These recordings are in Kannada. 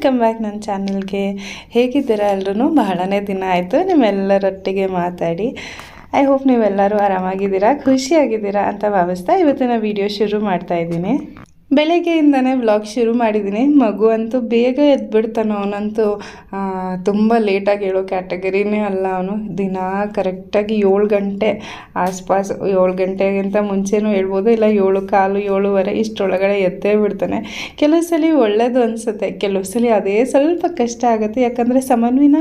ವೆಲ್ಕಮ್ ಬ್ಯಾಕ್ ನನ್ನ ಚಾನಲ್ಗೆ ಹೇಗಿದ್ದೀರಾ ಎಲ್ಲರೂ ಬಹಳನೇ ದಿನ ಆಯಿತು, ನಿಮ್ಮೆಲ್ಲರೊಟ್ಟಿಗೆ ಮಾತಾಡಿ. ಐ ಹೋಪ್ ನೀವೆಲ್ಲರೂ ಆರಾಮಾಗಿದ್ದೀರಾ, ಖುಷಿಯಾಗಿದ್ದೀರಾ ಅಂತ ಭಾವಿಸ್ತಾ ಇವತ್ತಿನ ವಿಡಿಯೋ ಶುರು ಮಾಡ್ತಾ ಇದ್ದೀನಿ. ಬೆಳಗ್ಗೆಯಿಂದನೇ ವ್ಲಾಗ್ ಶುರು ಮಾಡಿದ್ದೀನಿ. ಮಗು ಅಂತೂ ಬೇಗ ಎದ್ಬಿಡ್ತಾನೆ. ಅವನಂತೂ ತುಂಬ ಲೇಟಾಗಿ ಹೇಳೋ ಕ್ಯಾಟಗರಿನೇ ಅಲ್ಲ ಅವನು. ದಿನ ಕರೆಕ್ಟಾಗಿ ಏಳು ಗಂಟೆ ಆಸ್ಪಾಸ್. ಏಳು ಗಂಟೆಗಿಂತ ಮುಂಚೆನೂ ಹೇಳ್ಬೋದು. ಇಲ್ಲ, ಏಳು ಕಾಲು, ಏಳುವರೆ ಇಷ್ಟೊಳಗಡೆ ಎದ್ದೇ ಬಿಡ್ತಾನೆ. ಕೆಲವು ಸಲ ಒಳ್ಳೇದು ಅನಿಸುತ್ತೆ. ಕೆಲವು ಸಲ ಅದೇ ಸ್ವಲ್ಪ ಕಷ್ಟ ಆಗುತ್ತೆ. ಯಾಕಂದರೆ ಸಮನ್ವಿನ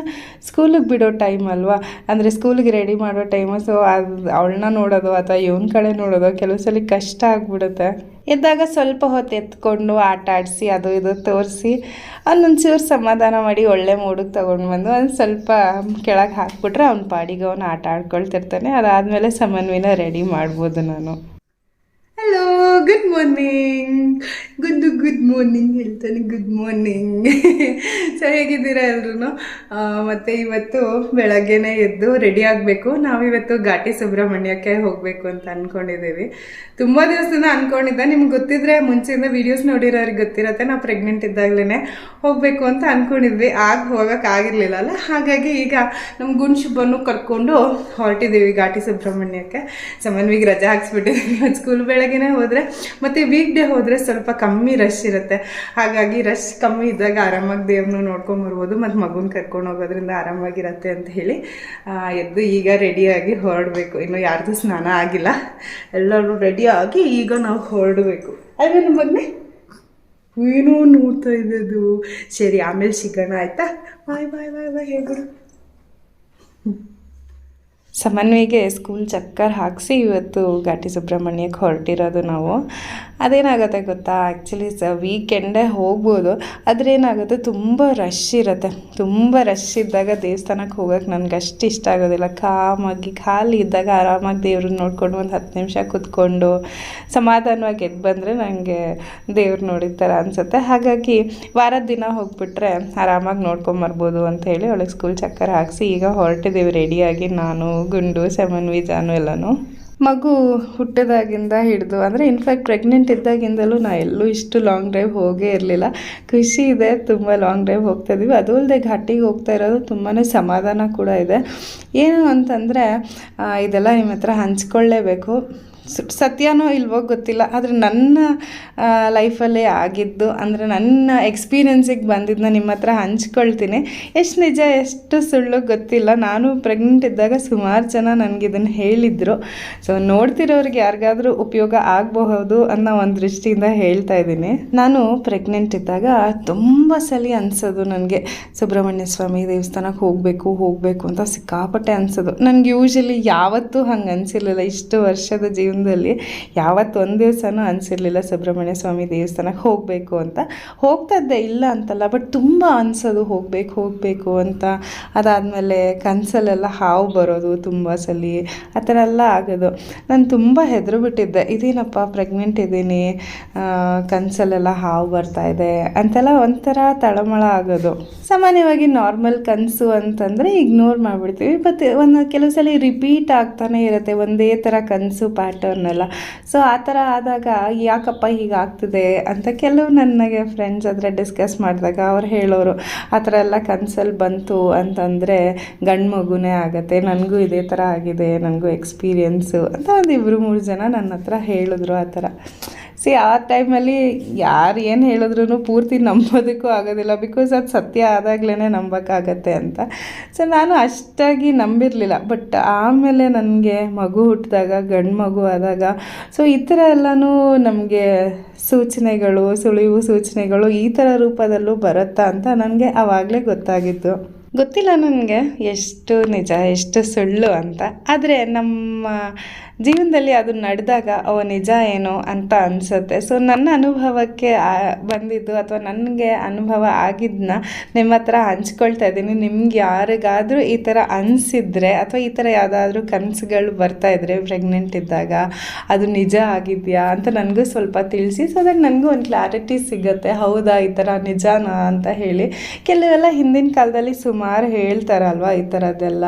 ಸ್ಕೂಲಿಗೆ ಬಿಡೋ ಟೈಮ್ ಅಲ್ವಾ? ಅಂದರೆ ಸ್ಕೂಲಿಗೆ ರೆಡಿ ಮಾಡೋ ಟೈಮು ಸೊ ಅದು, ಅವಳನ್ನ ನೋಡೋದು ಅಥವಾ ಇವನ ಕಡೆ ನೋಡೋದು ಕೆಲವು ಸಲ ಕಷ್ಟ ಆಗ್ಬಿಡುತ್ತೆ. ಎದ್ದಾಗ ಸ್ವಲ್ಪ ಹೊತ್ತು ಎತ್ಕೊಂಡು ಆಟ ಆಡಿಸಿ, ಅದು ಇದು ತೋರಿಸಿ ಒಂದೊಂಚೂರು ಸಮಾಧಾನ ಮಾಡಿ ಒಳ್ಳೆ ಮೂಡಿಗೆ ತೊಗೊಂಡು ಬಂದು ಒಂದು ಸ್ವಲ್ಪ ಕೆಳಗೆ ಹಾಕ್ಬಿಟ್ರೆ ಅವ್ನ ಪಾಡಿಗೆ ಅವ್ನು ಆಟ ಆಡ್ಕೊಳ್ತಿರ್ತಾನೆ. ಅದಾದಮೇಲೆ ಸಮನ್ವಿನ ರೆಡಿ ಮಾಡ್ಬೋದು ನಾನು. Hello good morning good good morning ಹೇಳ್ತಾನೆ ಗುಡ್ ಮಾರ್ನಿಂಗ್ ಸೊ ಹೇಗಿದ್ದೀರಾ ಎಲ್ರೂ ಮತ್ತು ಇವತ್ತು ಬೆಳಗ್ಗೆನೇ ಎದ್ದು ರೆಡಿ ಆಗಬೇಕು. ನಾವಿವತ್ತು ಘಾಟಿ ಸುಬ್ರಹ್ಮಣ್ಯಕ್ಕೆ ಹೋಗಬೇಕು ಅಂತ ಅಂದ್ಕೊಂಡಿದ್ದೀವಿ ತುಂಬ ದಿವಸದಿಂದ ಅಂದ್ಕೊಂಡಿದ್ದೆ ನಿಮ್ಗೆ ಗೊತ್ತಿದ್ರೆ ಮುಂಚೆಯಿಂದ ವೀಡಿಯೋಸ್ ನೋಡಿರೋರಿಗೆ ಗೊತ್ತಿರತ್ತೆ. ನಾವು ಪ್ರೆಗ್ನೆಂಟ್ ಇದ್ದಾಗಲೇ ಹೋಗಬೇಕು ಅಂತ ಅಂದ್ಕೊಂಡಿದ್ವಿ ಆಗ ಹೋಗೋಕ್ಕಾಗಿರಲಿಲ್ಲ ಅಲ್ಲ? ಹಾಗಾಗಿ ಈಗ ನಮ್ಮ ಗುಣ್ ಶುಭನ್ನು ಕರ್ಕೊಂಡು ಹೊರಟಿದ್ದೀವಿ ಘಾಟಿ ಸುಬ್ರಹ್ಮಣ್ಯಕ್ಕೆ. ಸಮನ್ವಿಗೆ ರಜೆ ಹಾಕ್ಸ್ಬಿಟ್ಟಿದ್ದೀವಿ. ಸ್ಕೂಲ್ ಬೆಳಗ್ಗೆನೇ ಹೋದರೆ ಮತ್ತು ವೀಕ್ ಡೇ ಹೋದರೆ ಸ್ವಲ್ಪ ಕಮ್ಮಿ ರಶ್ ಇರುತ್ತೆ. ಹಾಗಾಗಿ ರಶ್ ಕಮ್ಮಿ ಇದ್ದಾಗ ಆರಾಮಾಗಿ ದೇವ್ರನ್ನ ನೋಡ್ಕೊಂಡು ಬರ್ಬೋದು, ಮತ್ತು ಮಗುನ ಕರ್ಕೊಂಡು ಹೋಗೋದ್ರಿಂದ ಆರಾಮಾಗಿರತ್ತೆ ಅಂತ ಹೇಳಿ ಎದ್ದು ಈಗ ರೆಡಿಯಾಗಿ ಹೊರಡಬೇಕು. ಇನ್ನು ಯಾರ್ದು ಸ್ನಾನ ಆಗಿಲ್ಲ. ಎಲ್ಲರೂ ರೆಡಿಯಾಗಿ ಈಗ ನಾವು ಹೊರಡಬೇಕು. ಅಲ್ವೇ ನಮ್ಮ ಮಗನೇ? ಏನೋ ನೋಡ್ತಾ ಇದ್ದದು ಸರಿ, ಆಮೇಲೆ ಸಿಗೋಣ ಆಯ್ತಾ? ಬಾಯ್ ಬಾಯ್ ಬಾಯ್ ಬಾಯ್, ಹೇಳ್ಬಿಡು. ಸಮನ್ವಿಗೆ ಸ್ಕೂಲ್ ಚಕ್ಕರ್ ಹಾಕಿಸಿ ಇವತ್ತು ಘಾಟಿ ಸುಬ್ರಹ್ಮಣ್ಯಕ್ಕೆ ಹೊರಟಿರೋದು ನಾವು. ಅದೇನಾಗುತ್ತೆ ಗೊತ್ತಾ? ಆ್ಯಕ್ಚುಲಿ ಸ ವೀಕೆಂಡೇ ಹೋಗ್ಬೋದು. ಆದರೆ ಏನಾಗುತ್ತೆ ತುಂಬ ರಶ್ ಇರುತ್ತೆ. ತುಂಬ ರಶ್ ಇದ್ದಾಗ ದೇವಸ್ಥಾನಕ್ಕೆ ಹೋಗೋಕ್ಕೆ ನನಗೆ ಅಷ್ಟು ಇಷ್ಟ ಆಗೋದಿಲ್ಲ. ಕಾಮಾಗಿ, ಖಾಲಿ ಇದ್ದಾಗ ಆರಾಮಾಗಿ ದೇವ್ರನ್ನ ನೋಡಿಕೊಂಡು ಒಂದು ಹತ್ತು ನಿಮಿಷ ಕೂತ್ಕೊಂಡು ಸಮಾಧಾನವಾಗಿ ಎದ್ದು ಬಂದರೆ ನನಗೆ ದೇವ್ರು ನೋಡಿದ ಥರ ಅನಿಸುತ್ತೆ. ಹಾಗಾಗಿ ವಾರದ ದಿನ ಹೋಗ್ಬಿಟ್ರೆ ಆರಾಮಾಗಿ ನೋಡ್ಕೊಂಬರ್ಬೋದು ಅಂತ ಹೇಳಿ ಅವಳಿಗೆ ಸ್ಕೂಲ್ ಚಕ್ಕರ್ ಹಾಕಿಸಿ ಈಗ ಹೊರಟಿದ್ದೀವಿ ರೆಡಿಯಾಗಿ ನಾನು, ಗುಂಡು, ಸೆಮನ್, ವಿಜಾನು ಎಲ್ಲನೂ. ಮಗು ಹುಟ್ಟಿದಾಗಿಂದ ಹಿಡಿದು, ಅಂದರೆ ಇನ್ಫ್ಯಾಕ್ಟ್ ಪ್ರೆಗ್ನೆಂಟ್ ಇದ್ದಾಗಿಂದಲೂ ನಾ ಎಲ್ಲೂ ಇಷ್ಟು ಲಾಂಗ್ ಡ್ರೈವ್ ಹೋಗೇ ಇರಲಿಲ್ಲ. ಖುಷಿ ಇದೆ, ತುಂಬ ಲಾಂಗ್ ಡ್ರೈವ್ ಹೋಗ್ತಾ ಇದೀವಿ. ಅದು ಅಲ್ಲದೆ ಘಾಟಿಗೆ ಹೋಗ್ತಾ ಇರೋದು ತುಂಬಾ ಸಮಾಧಾನ ಕೂಡ ಇದೆ. ಏನು ಅಂತಂದರೆ ಇದೆಲ್ಲ ನಿಮ್ಮ ಹತ್ರ ಹಂಚ್ಕೊಳ್ಳೇಬೇಕು. ಸತ್ಯನೋ ಇಲ್ವೋ ಗೊತ್ತಿಲ್ಲ. ಆದರೆ ನನ್ನ ಲೈಫಲ್ಲೇ ಆಗಿದ್ದು, ಅಂದರೆ ನನ್ನ ಎಕ್ಸ್ಪೀರಿಯನ್ಸಿಗೆ ಬಂದಿದ್ದನ್ನ ನಿಮ್ಮ ಹತ್ರ ಹಂಚ್ಕೊಳ್ತೀನಿ. ಎಷ್ಟು ನಿಜ, ಎಷ್ಟು ಸುಳ್ಳು ಗೊತ್ತಿಲ್ಲ. ನಾನು ಪ್ರೆಗ್ನೆಂಟ್ ಇದ್ದಾಗ ಸುಮಾರು ಜನ ನನಗೆ ಇದನ್ನು ಹೇಳಿದರು. ಸೊ, ನೋಡ್ತಿರೋರಿಗೆ ಯಾರಿಗಾದರೂ ಉಪಯೋಗ ಆಗಬಹುದು ಅನ್ನೋ ಒಂದು ದೃಷ್ಟಿಯಿಂದ ಹೇಳ್ತಾ ಇದ್ದೀನಿ. ನಾನು ಪ್ರೆಗ್ನೆಂಟ್ ಇದ್ದಾಗ ತುಂಬ ಸಲ ಅನಿಸೋದು ನನಗೆ. ಸುಬ್ರಹ್ಮಣ್ಯ ಸ್ವಾಮಿ ದೇವಸ್ಥಾನಕ್ಕೆ ಹೋಗಬೇಕು ಹೋಗಬೇಕು ಅಂತ ಸಿಕ್ಕಾಪಟ್ಟೆ ಅನಿಸೋದು. ನನಗೆ ಯೂಶಲಿ ಯಾವತ್ತೂ ಹಂಗೆ ಅನಿಸಿರಲಿಲ್ಲ. ಇಷ್ಟು ವರ್ಷದ ಜೀವನದಲ್ಲಿ ಯಾವತ್ತು ಒಂದು ದಿವಸನೂ ಅನಿಸಿರಲಿಲ್ಲ ಸುಬ್ರಹ್ಮಣ್ಯ ಸ್ವಾಮಿ ದೇವಸ್ಥಾನಕ್ಕೆ ಹೋಗಬೇಕು ಅಂತ. ಹೋಗ್ತಾ ಇದ್ದೆ ಇಲ್ಲ ಅಂತಲ್ಲ ಬಟ್ ತುಂಬ ಅನಿಸೋದು ಹೋಗಬೇಕು ಹೋಗಬೇಕು ಅಂತ. ಅದಾದಮೇಲೆ ಕನಸಲ್ಲೆಲ್ಲ ಹಾವು ಬರೋದು ತುಂಬ ಸಲ, ಆ ಥರ ಎಲ್ಲ ಆಗೋದು. ನಾನು ತುಂಬ ಹೆದರು ಬಿಟ್ಟಿದ್ದೆ ಇದೇನಪ್ಪ ಪ್ರೆಗ್ನೆಂಟ್ ಇದ್ದೀನಿ ಕನಸಲ್ಲೆಲ್ಲ ಹಾವು ಬರ್ತಾ ಇದೆ ಅಂತೆಲ್ಲ ಒಂಥರ ತಳಮಳ ಆಗೋದು. ಸಾಮಾನ್ಯವಾಗಿ ನಾರ್ಮಲ್ ಕನಸು ಅಂತಂದರೆ ಇಗ್ನೋರ್ ಮಾಡಿಬಿಡ್ತೀವಿ ಬಟ್ ಒಂದು ಕೆಲವು ಸಲ ರಿಪೀಟ್ ಆಗ್ತಾನೆ ಇರುತ್ತೆ, ಒಂದೇ ಥರ ಕನಸು ಪ್ಯಾಟರ್ನ್ ಎಲ್ಲ ಸೊ ಆ ಥರ ಆದಾಗ, ಯಾಕಪ್ಪ ಹೀಗೆ ಆಗ್ತಿದೆ ಅಂತ ಕೆಲವು ನನಗೆ ಫ್ರೆಂಡ್ಸ್ ಹತ್ರ ಡಿಸ್ಕಸ್ ಮಾಡಿದಾಗ ಅವ್ರು ಹೇಳೋರು, ಆ ಥರ ಎಲ್ಲ ಕನಸಲ್ಲಿ ಬಂತು ಅಂತಂದರೆ ಗಂಡು ಮಗುನೇ ಆಗುತ್ತೆ, ನನಗೂ ಇದೇ ಥರ ಆಗಿದೆ, ನನಗೂ ಎಕ್ಸ್ಪೀರಿಯನ್ಸು ಅಂತ ಒಂದು ಇಬ್ಬರು ಮೂರು ಜನ ನನ್ನ ಹತ್ರ ಹೇಳಿದ್ರು ಆ ಥರ. ಸಿ ಆ ಟೈಮಲ್ಲಿ ಯಾರು ಏನು ಹೇಳಿದ್ರು ಪೂರ್ತಿ ನಂಬೋದಕ್ಕೂ ಆಗೋದಿಲ್ಲ. ಬಿಕಾಸ್ ಅದು ಸತ್ಯ ಆದಾಗಲೇ ನಂಬೋಕ್ಕಾಗತ್ತೆ ಅಂತ. ಸೊ ನಾನು ಅಷ್ಟಾಗಿ ನಂಬಿರಲಿಲ್ಲ. ಬಟ್ ಆಮೇಲೆ ನನಗೆ ಮಗು ಹುಟ್ಟಿದಾಗ ಗಂಡು ಮಗು ಆದಾಗ ಸೊ ಈ ಥರ ಎಲ್ಲನೂ ನಮಗೆ ಸೂಚನೆಗಳು, ಸುಳಿವು ಸೂಚನೆಗಳು ಈ ಥರ ರೂಪದಲ್ಲೂ ಬರುತ್ತಾ ಅಂತ ನನಗೆ ಆವಾಗಲೇ ಗೊತ್ತಾಗಿತ್ತು. ಗೊತ್ತಿಲ್ಲ ನನಗೆ ಎಷ್ಟು ನಿಜ, ಎಷ್ಟು ಸುಳ್ಳು ಅಂತ. ಆದರೆ ನಮ್ಮ ಜೀವನದಲ್ಲಿ ಅದು ನಡೆದಾಗ ಅವ ನಿಜ ಏನು ಅಂತ ಅನಿಸುತ್ತೆ. ಸೊ ನನ್ನ ಅನುಭವಕ್ಕೆ ಬಂದಿದ್ದು ಅಥವಾ ನನಗೆ ಅನುಭವ ಆಗಿದ್ದನ್ನ ನಿಮ್ಮ ಹತ್ರ ಹಂಚ್ಕೊಳ್ತಾ ಇದ್ದೀನಿ. ನಿಮ್ಗೆ ಯಾರಿಗಾದರೂ ಈ ಥರ ಅನಿಸಿದ್ರೆ ಅಥವಾ ಈ ಥರ ಯಾವುದಾದ್ರೂ ಕನಸುಗಳು ಬರ್ತಾ ಇದ್ರೆ ಪ್ರೆಗ್ನೆಂಟ್ ಇದ್ದಾಗ ಅದು ನಿಜ ಆಗಿದೆಯಾ ಅಂತ ನನಗೂ ಸ್ವಲ್ಪ ತಿಳಿಸಿ. ಸೊ ಅದಕ್ಕೆ ನನಗೂ ಒಂದು ಕ್ಲಾರಿಟಿ ಸಿಗುತ್ತೆ. ಹೌದಾ, ಈ ಥರ ನಿಜನಾ ಅಂತ ಹೇಳಿ. ಕೆಲವೆಲ್ಲ ಹಿಂದಿನ ಕಾಲದಲ್ಲಿ ಸುಮಾರು ಹೇಳ್ತಾರಲ್ವ ಈ ಥರದ್ದೆಲ್ಲ.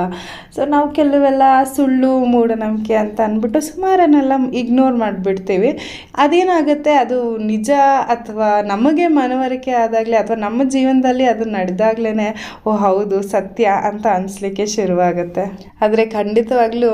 ಸೊ ನಾವು ಕೆಲವೆಲ್ಲ ಸುಳ್ಳು, ಮೂಢನಂಬಿಕೆ ಅಂತ ಅನ್ಬೋದು ಅಂದ್ಬಿಟ್ಟು ಸುಮಾರನ್ನೆಲ್ಲ ಇಗ್ನೋರ್ ಮಾಡಿಬಿಡ್ತೀವಿ. ಅದೇನಾಗುತ್ತೆ, ಅದು ನಿಜ ಅಥವಾ ನಮಗೆ ಮನವರಿಕೆ ಆದಾಗಲೇ ಅಥವಾ ನಮ್ಮ ಜೀವನದಲ್ಲಿ ಅದು ನಡೆದಾಗ್ಲೇ ಓ ಹೌದು, ಸತ್ಯ ಅಂತ ಅನಿಸ್ಲಿಕ್ಕೆ ಶುರುವಾಗುತ್ತೆ. ಆದರೆ ಖಂಡಿತವಾಗ್ಲೂ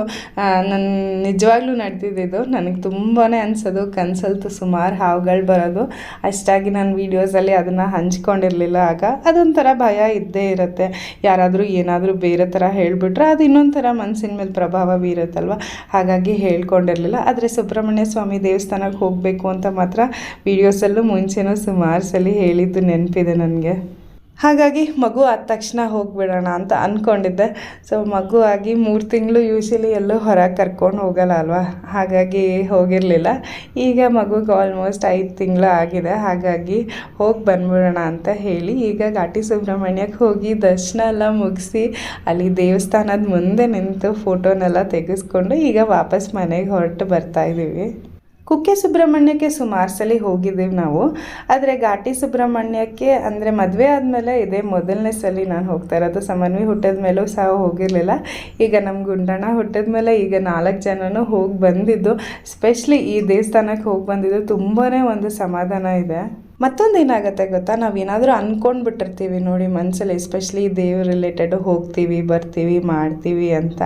ನನ್ನ ನಿಜವಾಗ್ಲೂ ನಡೆದಿದ್ದು ನನಗೆ ತುಂಬಾ ಅನಿಸೋದು, ಕನ್ಸಲ್ತು ಸುಮಾರು ಹಾವುಗಳು ಬರೋದು. ಅಷ್ಟಾಗಿ ನಾನು ವೀಡಿಯೋಸಲ್ಲಿ ಅದನ್ನು ಹಂಚ್ಕೊಂಡಿರಲಿಲ್ಲ ಆಗ. ಅದೊಂಥರ ಭಯ ಇದ್ದೇ ಇರುತ್ತೆ. ಯಾರಾದರೂ ಏನಾದರೂ ಬೇರೆ ಥರ ಹೇಳಿಬಿಟ್ರೆ ಅದು ಇನ್ನೊಂಥರ ಥರ ಮನಸ್ಸಿನ ಮೇಲೆ ಪ್ರಭಾವ ಬೀರುತ್ತಲ್ವ? ಹಾಗಾಗಿ ಹೇಳ್ಕೊಂಡಿರಲಿಲ್ಲ. ಆದರೆ ಸುಬ್ರಹ್ಮಣ್ಯ ಸ್ವಾಮಿ ದೇವಸ್ಥಾನಕ್ಕೆ ಹೋಗಬೇಕು ಅಂತ ಮಾತ್ರ ವೀಡಿಯೋಸಲ್ಲೂ ಮುಂಚೆನೂ ಸುಮಾರು ಸಲ ಹೇಳಿದ್ದು ನೆನಪಿದೆ ನನಗೆ. ಹಾಗಾಗಿ ಮಗು ಆದ ತಕ್ಷಣ ಹೋಗಿಬಿಡೋಣ ಅಂತ ಅಂದ್ಕೊಂಡಿದ್ದೆ ಸೊ ಮಗು ಆಗಿ ಮೂರು ತಿಂಗಳು ಯೂಶಲಿ ಎಲ್ಲೂ ಹೊರಗೆ ಕರ್ಕೊಂಡು ಹೋಗಲ್ಲ ಅಲ್ವಾ? ಹಾಗಾಗಿ ಹೋಗಿರಲಿಲ್ಲ. ಈಗ ಮಗುಗೆ ಆಲ್ಮೋಸ್ಟ್ ಐದು ತಿಂಗಳು ಆಗಿದೆ. ಹಾಗಾಗಿ ಹೋಗಿ ಬಂದ್ಬಿಡೋಣ ಅಂತ ಹೇಳಿ ಈಗ ಘಾಟಿ ಸುಬ್ರಹ್ಮಣ್ಯಕ್ಕೆ ಹೋಗಿ ದರ್ಶನ ಎಲ್ಲ ಮುಗಿಸಿ ಅಲ್ಲಿ ದೇವಸ್ಥಾನದ ಮುಂದೆ ನಿಂತು ಫೋಟೋನೆಲ್ಲ ತೆಗೆಸ್ಕೊಂಡು ಈಗ ವಾಪಸ್ ಮನೆಗೆ ಹೊರಟು ಬರ್ತಾಯಿದ್ದೀವಿ ಕುಕ್ಕೆ ಸುಬ್ರಹ್ಮಣ್ಯಕ್ಕೆ ಸುಮಾರು ಸಲ ಹೋಗಿದ್ದೀವಿ ನಾವು. ಆದರೆ ಘಾಟಿ ಸುಬ್ರಹ್ಮಣ್ಯಕ್ಕೆ ಅಂದರೆ ಮದುವೆ ಆದಮೇಲೆ ಇದೇ ಮೊದಲನೇ ಸಲ ನಾನು ಹೋಗ್ತಾ ಇರೋದು. ಸಮನ್ವಿ ಹುಟ್ಟಿದ ಮೇಲೂ ಸಹ ಹೋಗಿರಲಿಲ್ಲ. ಈಗ ನಮ್ಮ ಗುಂಡಣ್ಣ ಹುಟ್ಟಿದ ಮೇಲೆ ಈಗ ನಾಲ್ಕು ಜನನೂ ಹೋಗಿ ಬಂದಿದ್ದು. ಸ್ಪೆಷಲಿ ಈ ದೇವಸ್ಥಾನಕ್ಕೆ ಹೋಗಿ ಬಂದಿದ್ದು ತುಂಬಾ ಒಂದು ಸಮಾಧಾನ ಇದೆ. ಮತ್ತೊಂದು ಏನಾಗುತ್ತೆ ಗೊತ್ತಾ? ನಾವೇನಾದರೂ ಅಂದ್ಕೊಂಡ್ಬಿಟ್ಟಿರ್ತೀವಿ ನೋಡಿ ಮನಸ್ಸಲ್ಲಿ ಎಸ್ಪೆಷಲಿ ದೇವ್ರ ರಿಲೇಟೆಡ್ ಹೋಗ್ತೀವಿ, ಬರ್ತೀವಿ, ಮಾಡ್ತೀವಿ ಅಂತ.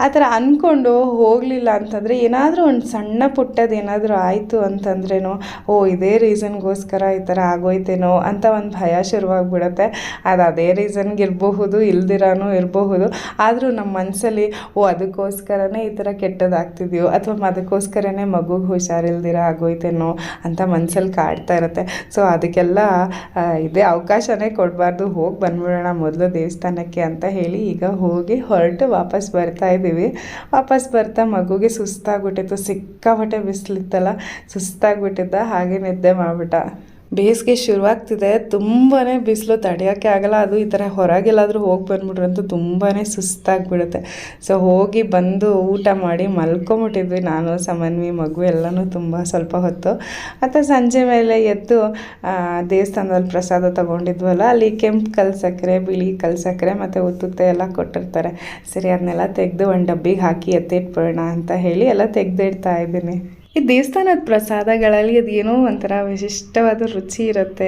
ಆ ಥರ ಅಂದ್ಕೊಂಡು ಹೋಗಲಿಲ್ಲ ಅಂತಂದರೆ ಏನಾದರೂ ಒಂದು ಸಣ್ಣ ಪುಟ್ಟದ ಏನಾದರೂ ಆಯಿತು ಅಂತಂದ್ರೇನೋ, ಓ, ಇದೇ ರೀಸನ್ಗೋಸ್ಕರ ಈ ಥರ ಆಗೋಯ್ತೇನೋ ಅಂತ ಒಂದು ಭಯ ಶುರುವಾಗ್ಬಿಡುತ್ತೆ. ಅದು ಅದೇ ರೀಸನ್ಗೆ ಇರಬಹುದು, ಇಲ್ದಿರಾನು ಇರಬಹುದು. ಆದರೂ ನಮ್ಮ ಮನಸ್ಸಲ್ಲಿ ಓ, ಅದಕ್ಕೋಸ್ಕರನೇ ಈ ಥರ ಕೆಟ್ಟದಾಗ್ತಿದೆಯೋ, ಅಥವಾ ಅದಕ್ಕೋಸ್ಕರನೇ ಮಗುಗೆ ಹುಷಾರಿಲ್ದಿರ ಆಗೋಯ್ತೇನೋ ಅಂತ ಮನಸ್ಸಲ್ಲಿ ಕಾಡ್ತಾ ಇರುತ್ತೆ. ಸೊ ಅದಕ್ಕೆಲ್ಲ ಇದೇ ಅವಕಾಶನೇ ಕೊಡಬಾರ್ದು. ಹೋಗಿ ಬಂದ್ಬಿಡೋಣ ಮೊದಲು ದೇವಸ್ಥಾನಕ್ಕೆ ಅಂತ ಹೇಳಿ ಈಗ ಹೋಗಿ ಹೊರಟು ವಾಪಸ್ ಬರ್ತಾ ಇದ್ದೀವಿ. ವಾಪಸ್ ಬರ್ತಾ ಮಗುಗೆ ಸುಸ್ತಾಗ್ಬಿಟ್ಟಿತ್ತು. ಸಿಕ್ಕಾಪಟ್ಟೆ ಬಿಸಿಲಿತ್ತಲ್ಲ, ಸುಸ್ತಾಗ್ಬಿಟ್ಟಿದ್ದ, ಹಾಗೆ ನಿದ್ದೆ ಮಾಡಿಬಿಟ್ಟ. ಬೇಸಿಗೆ ಶುರುವಾಗ್ತಿದೆ. ತುಂಬಾ ಬಿಸಿಲು ತಡೆಯೋಕ್ಕೆ ಆಗಲ್ಲ. ಅದು ಈ ಥರ ಹೊರಗೆಲ್ಲಾದರೂ ಹೋಗಿ ಬಂದ್ಬಿಟ್ರಂತೂ ತುಂಬಾ ಸುಸ್ತಾಗ್ಬಿಡುತ್ತೆ. ಸೊ, ಹೋಗಿ ಬಂದು ಊಟ ಮಾಡಿ ಮಲ್ಕೊಂಬಿಟ್ಟಿದ್ವಿ. ನಾನು, ಸಮನ್ವಿ, ಮಗು ಎಲ್ಲನೂ ತುಂಬ ಸ್ವಲ್ಪ ಹೊತ್ತು. ಮತ್ತು ಸಂಜೆ ಮೇಲೆ ಎದ್ದು ದೇವಸ್ಥಾನದಲ್ಲಿ ಪ್ರಸಾದ ತೊಗೊಂಡಿದ್ವಲ್ಲ, ಅಲ್ಲಿ ಕೆಂಪು ಕಲ್ ಸಕ್ಕರೆ, ಬಿಳಿ ಕಲ್ ಸಕ್ಕರೆ ಮತ್ತು ಉತ್ತುತ್ತೆ ಎಲ್ಲ ಕೊಟ್ಟಿರ್ತಾರೆ. ಸರಿ, ಅದನ್ನೆಲ್ಲ ತೆಗೆದು ಒಂದು ಡಬ್ಬಿಗೆ ಹಾಕಿ ಎತ್ತಿಟ್ಬಿಡೋಣ ಅಂತ ಹೇಳಿ ಎಲ್ಲ ತೆಗೆದಿಡ್ತಾ ಇದ್ದೀನಿ. ಈ ದೇವಸ್ಥಾನದ ಪ್ರಸಾದಗಳಲ್ಲಿ ಅದೇನೋ ಒಂಥರ ವಿಶಿಷ್ಟವಾದ ರುಚಿ ಇರುತ್ತೆ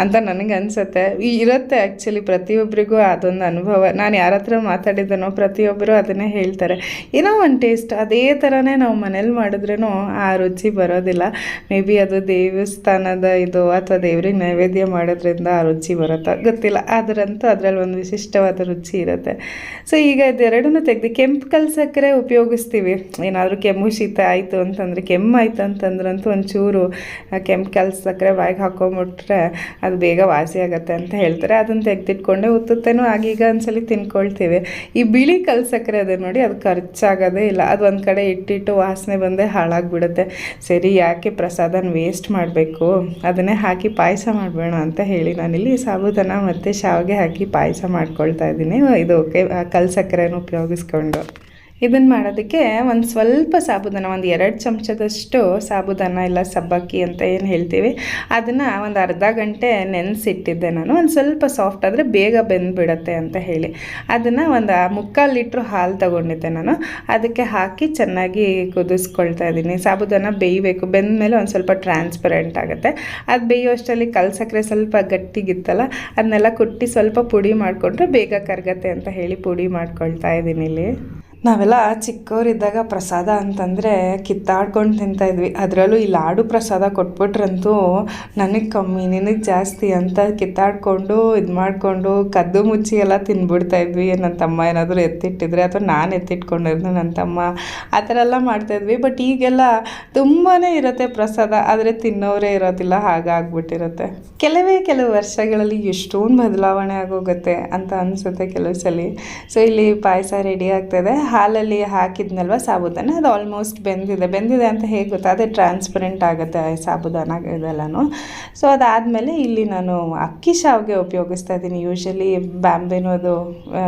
ಅಂತ ನನಗೆ ಅನಿಸುತ್ತೆ. ಇರುತ್ತೆ ಆ್ಯಕ್ಚುಲಿ ಪ್ರತಿಯೊಬ್ಬರಿಗೂ ಅದೊಂದು ಅನುಭವ. ನಾನು ಯಾರ ಹತ್ರ ಮಾತಾಡಿದ್ದನೋ ಪ್ರತಿಯೊಬ್ಬರು ಅದನ್ನೇ ಹೇಳ್ತಾರೆ. ಏನೋ ಒಂದು ಟೇಸ್ಟ್ ಅದೇ ಥರನೇ ನಾವು ಮನೇಲಿ ಮಾಡಿದ್ರೂ ಆ ರುಚಿ ಬರೋದಿಲ್ಲ. ಮೇ ಬಿ ಅದು ದೇವಸ್ಥಾನದ ಇದು ಅಥವಾ ದೇವ್ರಿಗೆ ನೈವೇದ್ಯ ಮಾಡೋದ್ರಿಂದ ಆ ರುಚಿ ಬರುತ್ತಾ? ಗೊತ್ತಿಲ್ಲ. ಅದರಂತೂ ಅದರಲ್ಲಿ ಒಂದು ವಿಶಿಷ್ಟವಾದ ರುಚಿ ಇರುತ್ತೆ. ಸೊ ಈಗ ಇದೆರಡನ್ನೂ ತೆಗೆದು ಕೆಂಪು ಕಲ್ ಸಕ್ಕರೆ ಉಪಯೋಗಿಸ್ತೀವಿ. ಏನಾದರೂ ಕೆಮ್ಮು ಶೀತ ಆಯಿತು ಅಂತಂದರೆ ಕೆಮ್ಮಾಯ್ತು ಅಂತಂದ್ರಂತೂ ಒಂಚೂರು ಕೆಂಪು ಕಲ್ ಸಕ್ಕರೆ ಬಾಯಿಗೆ ಹಾಕೊಂಬಿಟ್ರೆ ಅದು ಬೇಗ ವಾಸಿ ಆಗುತ್ತೆ ಅಂತ ಹೇಳ್ತಾರೆ. ಅದನ್ನು ತೆಗೆದಿಟ್ಕೊಂಡೆ ಉತ್ತುತ್ತೇನೂ ಆಗೀಗ ಒಂದ್ಸಲಿ ತಿನ್ಕೊಳ್ತೀವಿ. ಈ ಬಿಳಿ ಕಲ್ ಸಕ್ಕರೆ ಅದೇ ನೋಡಿ, ಅದು ಖರ್ಚಾಗೋದೇ ಇಲ್ಲ. ಅದು ಒಂದು ಕಡೆ ಇಟ್ಟಿಟ್ಟು ವಾಸನೆ ಬಂದೇ ಹಾಳಾಗ್ಬಿಡುತ್ತೆ. ಸರಿ, ಯಾಕೆ ಪ್ರಸಾದನ ವೇಸ್ಟ್ ಮಾಡಬೇಕು? ಅದನ್ನೇ ಹಾಕಿ ಪಾಯಸ ಮಾಡಬೇಡ ಅಂತ ಹೇಳಿ ನಾನಿಲ್ಲಿ ಸಾಬೂದನ ಮತ್ತು ಶಾವಿಗೆ ಹಾಕಿ ಪಾಯಸ ಮಾಡ್ಕೊಳ್ತಾ ಇದ್ದೀನಿ. ಇದು ಕಲ್ ಸಕ್ಕರೆನ ಉಪಯೋಗಿಸ್ಕೊಂಡು. ಇದನ್ನು ಮಾಡೋದಕ್ಕೆ ಒಂದು ಸ್ವಲ್ಪ ಸಾಬುದಾನ, ಒಂದು ಎರಡು ಚಮಚದಷ್ಟು ಸಾಬುದಾನ ಇಲ್ಲ ಸಬ್ಬಕ್ಕಿ ಅಂತ ಏನು ಹೇಳ್ತೀವಿ, ಅದನ್ನು ಒಂದು ಅರ್ಧ ಗಂಟೆ ನೆನೆಸಿಟ್ಟಿದ್ದೆ ನಾನು. ಒಂದು ಸ್ವಲ್ಪ ಸಾಫ್ಟ್ ಆದರೆ ಬೇಗ ಬೆಂದುಬಿಡತ್ತೆ ಅಂತ ಹೇಳಿ. ಅದನ್ನು ಒಂದು ಮುಕ್ಕಾಲು ಲೀಟ್ರ್ ಹಾಲು ತಗೊಂಡಿದ್ದೆ ನಾನು. ಅದಕ್ಕೆ ಹಾಕಿ ಚೆನ್ನಾಗಿ ಕುದಿಸ್ಕೊಳ್ತಾ ಇದ್ದೀನಿ. ಸಾಬುದಾನ ಬೇಯಬೇಕು ಬೆಂದ ಮೇಲೆ ಒಂದು ಸ್ವಲ್ಪ ಟ್ರಾನ್ಸ್ಪರೆಂಟ್ ಆಗುತ್ತೆ. ಅದು ಬೇಯೋಷ್ಟರಲ್ಲಿ ಕಲ್ ಸಕ್ಕರೆ ಸ್ವಲ್ಪ ಗಟ್ಟಿಗಿತ್ತಲ್ಲ ಅದನ್ನೆಲ್ಲ ಕುಟ್ಟಿ ಸ್ವಲ್ಪ ಪುಡಿ ಮಾಡಿಕೊಂಡ್ರೆ ಬೇಗ ಕರಗತ್ತೆ ಅಂತ ಹೇಳಿ ಪುಡಿ ಮಾಡ್ಕೊಳ್ತಾ ಇದ್ದೀನಿ ಇಲ್ಲಿ. ನಾವೆಲ್ಲ ಚಿಕ್ಕವರಿದ್ದಾಗ ಪ್ರಸಾದ ಅಂತಂದರೆ ಕಿತ್ತಾಡ್ಕೊಂಡು ತಿಂತಾಯಿದ್ವಿ ಅದರಲ್ಲೂ ಈ ಲಾಡು ಪ್ರಸಾದ ಕೊಟ್ಬಿಟ್ರಂತೂ ನನಗೆ ಕಮ್ಮಿ, ನಿನಗೆ ಜಾಸ್ತಿ ಅಂತ ಕಿತ್ತಾಡ್ಕೊಂಡು, ಇದು ಮಾಡಿಕೊಂಡು, ಕದ್ದು ಮುಚ್ಚಿ ಎಲ್ಲ ತಿನ್ಬಿಡ್ತಾಯಿದ್ವಿ ನನ್ನ ತಮ್ಮ ಏನಾದರೂ ಎತ್ತಿಟ್ಟಿದ್ರೆ ಅಥವಾ ನಾನು ಎತ್ತಿಟ್ಕೊಂಡಿರೋದು ನನ್ನ ತಮ್ಮ, ಆ ಥರ ಎಲ್ಲ ಮಾಡ್ತಾಯಿದ್ವಿ ಬಟ್ ಈಗೆಲ್ಲ ತುಂಬಾ ಇರುತ್ತೆ ಪ್ರಸಾದ, ಆದರೆ ತಿನ್ನೋರೇ ಇರೋದಿಲ್ಲ ಹಾಗಾಗ್ಬಿಟ್ಟಿರುತ್ತೆ ಕೆಲವೇ ಕೆಲವು ವರ್ಷಗಳಲ್ಲಿ ಎಷ್ಟೊಂದು ಬದಲಾವಣೆ ಆಗೋಗುತ್ತೆ ಅಂತ ಅನಿಸುತ್ತೆ ಕೆಲವು ಸಲ. ಸೊ ಇಲ್ಲಿ ಪಾಯಸ ರೆಡಿ ಆಗ್ತಾಯಿದೆ ಹಾಲಲ್ಲಿ ಹಾಕಿದ್ನಲ್ವ ಸಾಬೂದಾನ? ಅದು ಆಲ್ಮೋಸ್ಟ್ ಬೆಂದಿದೆ. ಬೆಂದಿದೆ ಅಂತ ಹೇಗೆ ಗೊತ್ತಾ? ಅದೇ ಟ್ರಾನ್ಸ್ಪರೆಂಟ್ ಆಗುತ್ತೆ ಸಾಬೂದಾನ ಇದೆಲ್ಲನೂ. ಸೊ ಅದಾದಮೇಲೆ ಇಲ್ಲಿ ನಾನು ಅಕ್ಕಿ ಶಾವಿಗೆ ಉಪಯೋಗಿಸ್ತಾ ಇದ್ದೀನಿ. ಬ್ಯಾಂಬೇನೋ ಅದು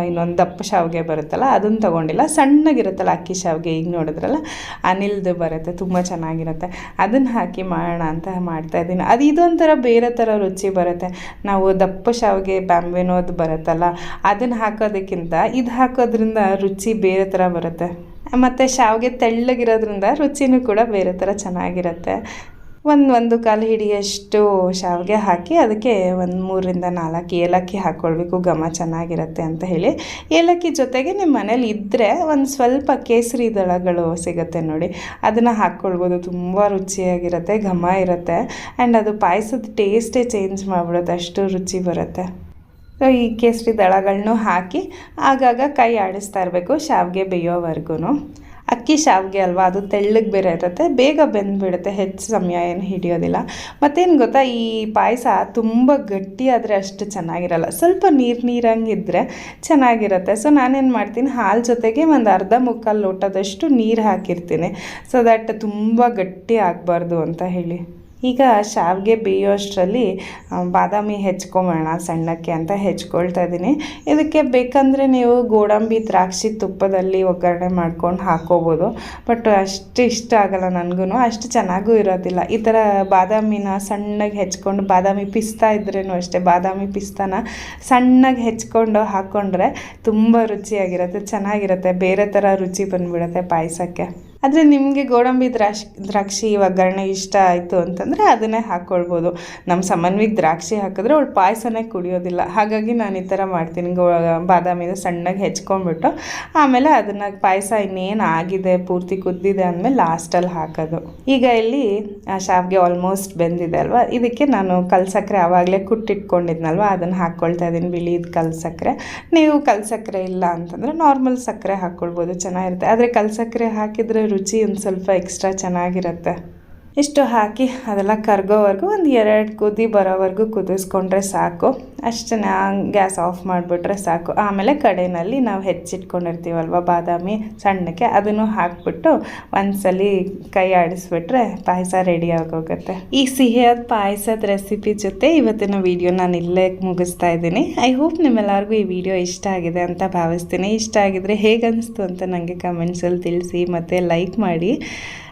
ಇನ್ನೊಂದು ದಪ್ಪ ಶಾವಿಗೆ ಬರುತ್ತಲ್ಲ, ಅದನ್ನು ತೊಗೊಂಡಿಲ್ಲ. ಸಣ್ಣಗಿರುತ್ತಲ್ಲ ಅಕ್ಕಿ ಶಾವಿಗೆ, ಈಗ ನೋಡಿದ್ರಲ್ಲ? ಅನಿಲ್ದು ಬರುತ್ತೆ, ತುಂಬ ಚೆನ್ನಾಗಿರುತ್ತೆ. ಅದನ್ನು ಹಾಕಿ ಮಾಡೋಣ ಅಂತ ಮಾಡ್ತಾ ಇದ್ದೀನಿ. ಅದು ಇದೊಂಥರ ಬೇರೆ ಥರ ರುಚಿ ಬರುತ್ತೆ. ನಾವು ದಪ್ಪ ಶಾವಿಗೆ ಬ್ಯಾಂಬೆನೋದು ಬರುತ್ತಲ್ಲ, ಅದನ್ನು ಹಾಕೋದಕ್ಕಿಂತ, ಇದು ಹಾಕೋದ್ರಿಂದ ರುಚಿ ಬೇರೆ ಥರ ಬರುತ್ತೆ. ಮತ್ತು ಶಾವಿಗೆ ತೆಳ್ಳಗಿರೋದ್ರಿಂದ ರುಚಿನೂ ಕೂಡ ಬೇರೆ ಥರ ಚೆನ್ನಾಗಿರುತ್ತೆ. ಒಂದು ಒಂದು ಕಾಲು ಹಿಡಿಯಷ್ಟು ಶಾವಿಗೆ ಹಾಕಿ ಅದಕ್ಕೆ ಒಂದು ಮೂರರಿಂದ ನಾಲ್ಕು ಏಲಕ್ಕಿ ಹಾಕ್ಕೊಳ್ಬೇಕು ಘಮ ಚೆನ್ನಾಗಿರುತ್ತೆ ಅಂತ ಹೇಳಿ. ಏಲಕ್ಕಿ ಜೊತೆಗೆ ನಿಮ್ಮ ಮನೇಲಿ ಇದ್ದರೆ ಒಂದು ಸ್ವಲ್ಪ ಕೇಸರಿ ದಳಗಳು ಸಿಗುತ್ತೆ ನೋಡಿ. ಅದನ್ನು ಹಾಕ್ಕೊಳ್ಬೋದು ತುಂಬ ರುಚಿಯಾಗಿರುತ್ತೆ, ಘಮ ಇರುತ್ತೆ. ಆ್ಯಂಡ್ ಅದು ಪಾಯಸದ ಟೇಸ್ಟೇ ಚೇಂಜ್ ಮಾಡಿಬಿಡುತ್ತೆ, ಅಷ್ಟು ರುಚಿ ಬರುತ್ತೆ. ಈ ಕೇಸರಿ ದಳಗಳನ್ನೂ ಹಾಕಿ ಆಗಾಗ ಕೈ ಆಡಿಸ್ತಾ ಇರಬೇಕು ಶಾವಿಗೆ ಬೇಯೋವರೆಗೂ ಅಕ್ಕಿ ಶಾವಿಗೆ ಅಲ್ವಾ, ಅದು ತೆಳ್ಳಗೆ ಬೇರೆ ಇರುತ್ತೆ, ಬೇಗ ಬೆಂದುಬಿಡುತ್ತೆ, ಹೆಚ್ಚು ಸಮಯ ಏನು ಹಿಡಿಯೋದಿಲ್ಲ. ಮತ್ತೇನು ಗೊತ್ತಾ, ಈ ಪಾಯಸ ತುಂಬ ಗಟ್ಟಿ ಆದರೆ ಅಷ್ಟು ಚೆನ್ನಾಗಿರಲ್ಲ. ಸ್ವಲ್ಪ ನೀರು ನೀರಂಗಿದ್ರೆ ಚೆನ್ನಾಗಿರುತ್ತೆ. ಸೊ, ನಾನೇನು ಮಾಡ್ತೀನಿ, ಹಾಲು ಜೊತೆಗೆ ಒಂದು ಅರ್ಧ ಮುಕ್ಕಾಲು ಲೋಟದಷ್ಟು ನೀರು ಹಾಕಿರ್ತೀನಿ. ಸೊ, ದಟ್ ತುಂಬ ಗಟ್ಟಿ ಆಗಬಾರ್ದು ಅಂತ ಹೇಳಿ. ಈಗ ಶಾವಿಗೆ ಬೇಯೋಷ್ಟರಲ್ಲಿ ಬಾದಾಮಿ ಹೆಚ್ಕೊಂಬೋಣ ಸಣ್ಣಕ್ಕೆ ಅಂತ ಹೆಚ್ಕೊಳ್ತಾ ಇದ್ದೀನಿ ಇದಕ್ಕೆ ಬೇಕಂದರೆ ನೀವು ಗೋಡಂಬಿ ದ್ರಾಕ್ಷಿ ತುಪ್ಪದಲ್ಲಿ ಒಗ್ಗರಣೆ ಮಾಡ್ಕೊಂಡು ಹಾಕೋಬೋದು. ಬಟ್ ಅಷ್ಟು ಇಷ್ಟ ಆಗಲ್ಲ ನನಗೂ ಅಷ್ಟು ಚೆನ್ನಾಗೂ ಇರೋದಿಲ್ಲ. ಈ ಥರ ಬಾದಾಮಿನ ಸಣ್ಣಗೆ ಹೆಚ್ಕೊಂಡು, ಬಾದಾಮಿ ಪಿಸ್ತಾ ಇದ್ರೂ ಅಷ್ಟೇ, ಬಾದಾಮಿ ಪಿಸ್ತಾನ ಸಣ್ಣಗೆ ಹೆಚ್ಕೊಂಡು ಹಾಕ್ಕೊಂಡ್ರೆ ತುಂಬ ರುಚಿಯಾಗಿರುತ್ತೆ, ಚೆನ್ನಾಗಿರುತ್ತೆ, ಬೇರೆ ಥರ ರುಚಿ ಬಂದುಬಿಡುತ್ತೆ ಪಾಯಸಕ್ಕೆ. ಆದರೆ ನಿಮಗೆ ಗೋಡಂಬಿ ದ್ರಾಕ್ಷಿ ದ್ರಾಕ್ಷಿ ಒಗ್ಗರಣೆ ಇಷ್ಟ ಆಯಿತು ಅಂತಂದರೆ ಅದನ್ನೇ ಹಾಕ್ಕೊಳ್ಬೋದು ನಮ್ಮ ಸಮನ್ವಿಗೆ ದ್ರಾಕ್ಷಿ ಹಾಕಿದ್ರೆ ಅವಳು ಪಾಯಸನೇ ಕುಡಿಯೋದಿಲ್ಲ. ಹಾಗಾಗಿ ನಾನು ಈ ಥರ ಮಾಡ್ತೀನಿ. ಗೋ, ಬಾದಾಮಿನ ಸಣ್ಣಗೆ ಹೆಚ್ಕೊಂಡ್ಬಿಟ್ಟು ಆಮೇಲೆ ಅದನ್ನು ಪಾಯಸ ಇನ್ನೇನು ಆಗಿದೆ, ಪೂರ್ತಿ ಕುದ್ದಿದೆ ಅಂದಮೇಲೆ ಲಾಸ್ಟಲ್ಲಿ ಹಾಕೋದು. ಈಗ ಇಲ್ಲಿ ಶಾವ್ಗೆ ಆಲ್ಮೋಸ್ಟ್ ಬೆಂದಿದೆ ಅಲ್ವಾ? ಇದಕ್ಕೆ ನಾನು ಕಲ್ಸಕ್ಕರೆ ಆವಾಗಲೇ ಕುಟ್ಟಿಟ್ಕೊಂಡಿದ್ನಲ್ವ? ಅದನ್ನು ಹಾಕ್ಕೊಳ್ತಾ ಇದ್ದೀನಿ ಬಿಳಿದು ಕಲ್ಸಕ್ಕರೆ ನೀವು ಕಲ್ಸಕ್ಕರೆ ಇಲ್ಲ ಅಂತಂದರೆ ನಾರ್ಮಲ್ ಸಕ್ಕರೆ ಹಾಕ್ಕೊಳ್ಬೋದು ಚೆನ್ನಾಗಿರುತ್ತೆ. ಆದರೆ ಕಲ್ಸಕ್ಕರೆ ಹಾಕಿದರೆ ರುಚಿ ಒಂದು ಸ್ವಲ್ಪ ಎಕ್ಸ್ಟ್ರಾ ಚೆನ್ನಾಗಿರುತ್ತೆ. ಇಷ್ಟು ಹಾಕಿ ಅದೆಲ್ಲ ಕರ್ಗೋವರೆಗೂ ಒಂದು ಎರಡು ಕುದಿ ಬರೋವರೆಗೂ ಕುದಿಸ್ಕೊಂಡ್ರೆ ಸಾಕು. ಅಷ್ಟೇ ಗ್ಯಾಸ್ ಆಫ್ ಮಾಡಿಬಿಟ್ರೆ ಸಾಕು. ಆಮೇಲೆ ಕಡೆಯಲ್ಲಿ ನಾವು ಹೆಚ್ಚಿಟ್ಕೊಂಡಿರ್ತೀವಲ್ವ ಬಾದಾಮಿ ಸಣ್ಣಕ್ಕೆ, ಅದನ್ನು ಹಾಕ್ಬಿಟ್ಟು ಒಂದ್ಸಲಿ ಕೈ ಆಡಿಸ್ಬಿಟ್ರೆ ಪಾಯಸ ರೆಡಿ ಆಗೋಗುತ್ತೆ. ಈ ಸಿಹಿಯಾದ ಪಾಯಸದ ರೆಸಿಪಿ ಜೊತೆ ಇವತ್ತಿನ ವಿಡಿಯೋ ನಾನು ಇಲ್ಲೇ ಮುಗಿಸ್ತಾ ಇದ್ದೀನಿ. ಐ ಹೋಪ್ ನಿಮ್ಮೆಲ್ಲರಿಗೂ ಈ ವಿಡಿಯೋ ಇಷ್ಟ ಆಗಿದೆ ಅಂತ ಭಾವಿಸ್ತೀನಿ. ಇಷ್ಟ ಆಗಿದ್ರೆ ಹೇಗನ್ನಿಸ್ತು ಅಂತ ನನಗೆ ಕಮೆಂಟ್ಸಲ್ಲಿ ತಿಳಿಸಿ ಮತ್ತು ಲೈಕ್ ಮಾಡಿ.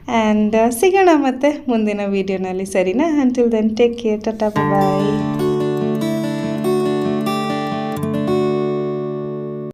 ಆ್ಯಂಡ್ ಸಿಗೋಣ ಮತ್ತೆ ಮುಂದಿನ ವೀಡಿಯೋನಲ್ಲಿ ಸರಿನಾ? Until then take care tata bye